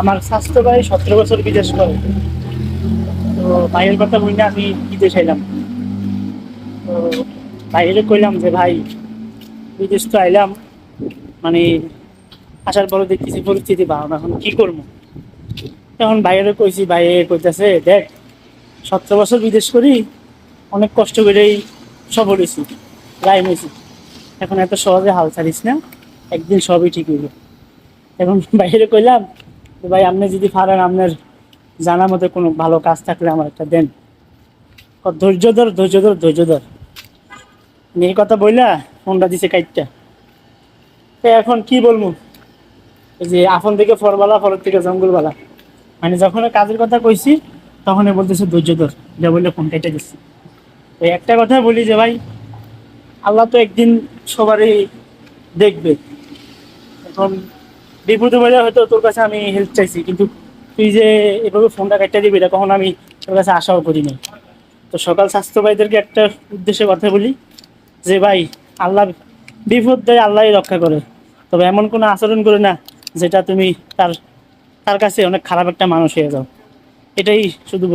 আমার স্বাস্থ্য ভাই সতেরো বছর বিদেশ করে। তো ভাইয়ের কথা বলি না, আমি বিদেশ এলাম তো ভাইয়ের কইলাম যে, ভাই, বিদেশ তো আইলাম। মানে আসার পরে দেখতেছি পরিস্থিতি ভালো এখন কি করব? তখন বাইরে কইছি বাইরে কইতাছে, দেখ, সতেরো বছর বিদেশ করি, অনেক কষ্ট করেই সফল হয়েছি লাইন হয়েছি এখন এত সহজে হাল ছাড়িস না, একদিন সবই ঠিক হইল এখন বাইরে কইলাম যে ভাই, আপনি যদি পারেন, আপনার জানার মতো কোনো ভালো কাজ থাকলে আমার একটা দেন। ধৈর্য ধর ধৈর্য ধর ধৈর্য ধর। এই কথা বইলা ফোনটা দিছে কাইটটা। তো এখন কি বলব? এই যে আপন থেকে ফরবালা ফরের থেকে জঙ্গলবালা। মানে যখন কাজের কথা কইছি তখন বলতেছে ধৈর্য ধর। যা বললে ফোন কেটে দিচ্ছি তো একটা কথা বলি যে ভাই, আল্লাহ তো একদিন সবারই দেখবে। এখন বিপদে হয়তো তোর কাছে আমি হেল্প চাইছি, কিন্তু তুই যে এভাবে ফোনটা কাটতে দিবি, এটা কখন আমি তোর কাছে আশাও করিনি। তো সকাল স্বাস্থ্য ভাইদেরকে একটা উদ্দেশ্যে কথা বলি যে, ভাই, আল্লাহ বিপদ দেয় আল্লাহ রক্ষা করে। তবে এমন কোনো আচরণ করে না যেটা তুমি তার তার কাছে অনেক খারাপ একটা মানুষ হয়ে যাও। এটাই শুধু